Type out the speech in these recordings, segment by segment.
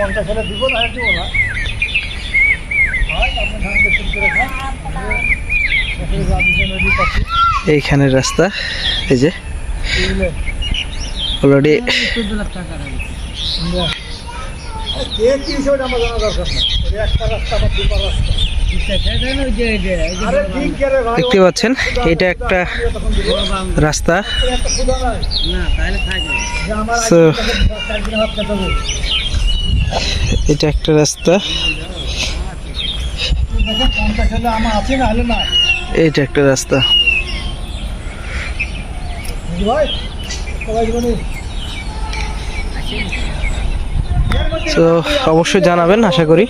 পঞ্চাশ হলে দিব না দিব না। আপনি ধান বেশি করে খান। এখানে রামজি নদী পাচ্ছি এইখানের রাস্তা এই যে অলরেডি দেখতে পাচ্ছেন? এটা একটা রাস্তা। এটা একটা রাস্তা। এটা একটা রাস্তা। তো অবশ্যই জানাবেন আশা করি।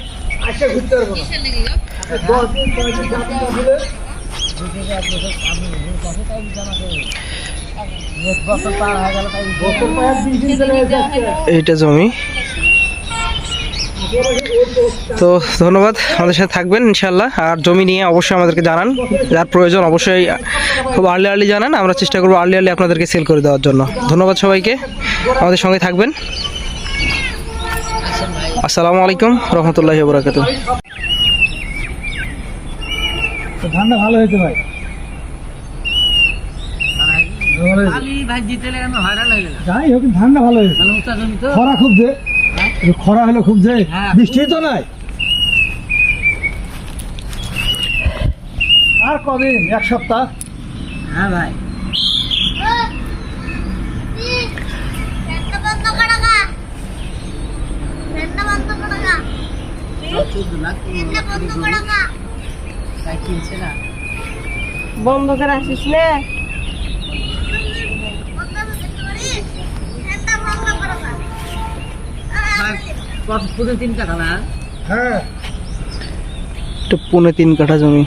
এইটা জমি। তো ধন্যবাদ আমাদের সাথে থাকবেন ইনশাল্লাহ আর জমি নিয়ে অবশ্যই আমাদেরকে জানান। যার প্রয়োজন অবশ্যই খুব আর্লি আর্লি জানান। আমরা চেষ্টা করব আর্লি আর্লি আপনাদেরকে সেল করে দেওয়ার জন্য। ধন্যবাদ সবাইকে। আমাদের সঙ্গে থাকবেন। আসসালামু আলাইকুম রহমতুল্লাহ বরাকাত তো ধানটা ভালো হয়েছে ভাই। যাই হোক ধানটা ভালো হয়েছে। খরা খুব যে খরা হলো খুব যে বৃষ্টি তো নাই। আর কদিন? এক সপ্তাহ? হ্যাঁ গা বন্ধ করে আসিস না বন্ধ করতে পারি ফ্যানটা বন্ধ করো গা হ্যাঁ? এটা পৌনে তিন কাঠা জমি।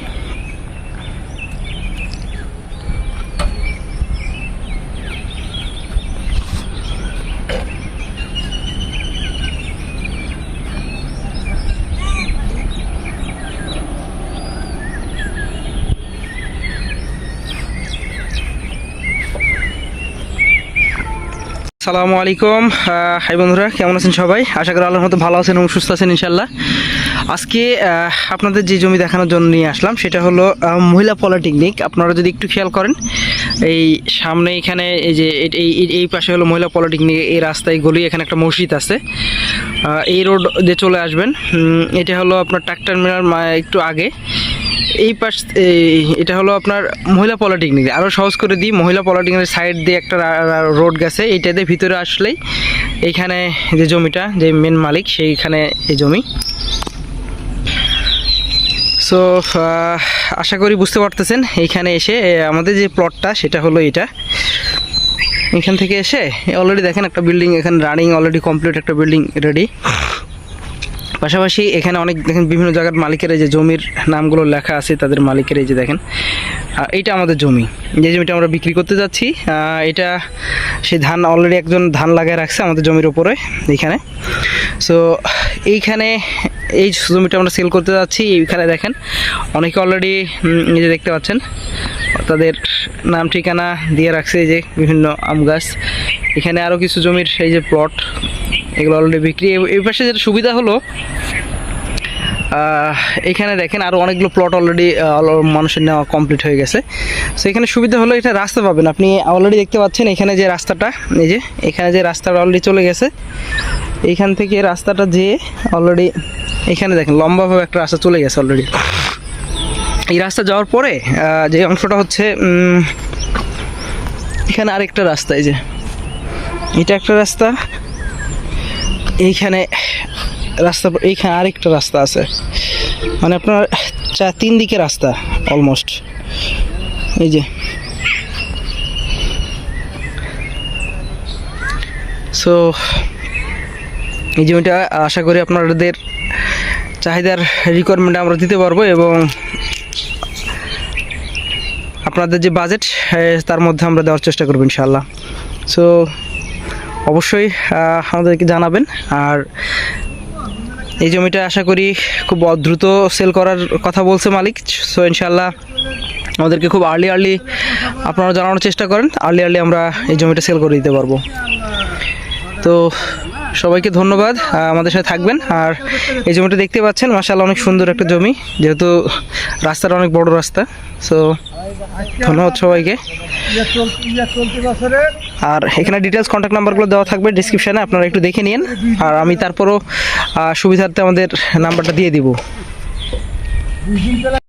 আসসালামু আলাইকুম। হাই বন্ধুরা, কেমন আছেন সবাই? আশা করি আল্লাহর মতো ভালো আছেন এবং সুস্থ আছেন ইনশাল্লাহ আজকে আপনাদের যে জমি দেখানোর জন্য নিয়ে আসলাম, সেটা হলো মহিলা পলিটেকনিক আপনারা যদি একটু খেয়াল করেন, এই সামনে এখানে এই যে, এই, এই- এই পাশে হলো মহিলা পলিটেকনিক এই রাস্তায় গলি, এখানে একটা মসজিদ আছে। এই রোড দিয়ে চলে আসবেন। এটা হলো আপনার ট্রাক্টর মিলার একটু আগে। এই পাশ এটা হলো আপনার মহিলা পলিটেকনিক আরও সহজ করে দিই, মহিলা পলিটেকনিকের সাইড দিয়ে একটা রোড গেছে এইটাতে ভিতরে আসলেই এইখানে যে জমিটা, যে মেন মালিক, সেইখানে এই জমি। সো আশা করি বুঝতে পারতেছেন, এইখানে এসে আমাদের যে প্লটটা সেটা হলো এটা এখান থেকে এসে অলরেডি দেখেন একটা বিল্ডিং এখানে রানিং অলরেডি কমপ্লিট একটা বিল্ডিং রেডি পাশাপাশি এখানে অনেক, দেখেন বিভিন্ন জায়গার মালিকের এই যে জমির নামগুলো লেখা আছে, তাদের মালিকের এই যে দেখেন। এইটা আমাদের জমি। যে জমিটা আমরা বিক্রি করতে যাচ্ছি এটা সেই ধান অলরেডি একজন ধান লাগায় রাখছে আমাদের জমির উপরে এইখানে সো এইখানে এই জমিটা আমরা সেল করতে যাচ্ছি, এইখানে দেখেন, অনেকে অলরেডি নিজে দেখতে পাচ্ছেন, তাদের নাম, ঠিকানা দিয়ে রাখছে এই যে বিভিন্ন আম গাছ। এখানে আরও কিছু জমির সেই যে প্লট এগুলো অলরেডি বিক্রি। এই- পাশে যেটা সুবিধা হলো এখানে দেখেন আরও অনেকগুলো প্লট অলরেডি মানুষের নেওয়া কমপ্লিট হয়ে গেছে। সো এখানে সুবিধা হলো এটা রাস্তা পাবেন। আপনি অলরেডি দেখতে পাচ্ছেন এখানে যে রাস্তাটা, এই যে এখানে যে রাস্তাটা অলরেডি চলে গেছে এইখান থেকে রাস্তাটা যেয়ে অলরেডি এখানে দেখেন লম্বাভাবে একটা রাস্তা চলে গেছে অলরেডি এই রাস্তা যাওয়ার পরে যে অংশটা হচ্ছে এখানে আরেকটা রাস্তা, এই যে, এটা একটা রাস্তা। এইখানে রাস্তা, এইখানে আরেকটা রাস্তা আছে। মানে আপনার চা, তিন দিকে রাস্তা অলমোস্ট এই যে। সো এই জমিটা আশা করি আপনাদের চাহিদার রিকোয়ারমেন্ট আমরা দিতে পারব এবং আপনাদের যে বাজেট তার মধ্যে আমরা দেওয়ার চেষ্টা করব ইনশাল্লাহ সো অবশ্যই আমাদেরকে জানাবেন। আর এই জমিটা আশা করি খুব দ্রুত সেল করার কথা বলছে মালিক। সো ইনশাল্লাহ আমাদেরকে খুব আর্লি আর্লি আপনারা জানানোর চেষ্টা করেন। আর্লি আর্লি আমরা এই জমিটা সেল করে দিতে পারব। তো সবাইকে ধন্যবাদ আমাদের সাথে থাকবেন। আর এই জমিটা দেখতে পাচ্ছেন মাসাল্লাহ অনেক সুন্দর একটা জমি, যেহেতু রাস্তাটা অনেক বড় রাস্তা। সো ধন্যবাদ সবাইকে। আর এখানে ডিটেলস কন্ট্যাক্ট নাম্বারগুলো দেওয়া থাকবে ডিসক্রিপশানে আপনারা একটু দেখে নিন। আর আমি তারপরও সুবিধার্থে আমাদের নাম্বারটা দিয়ে দিব।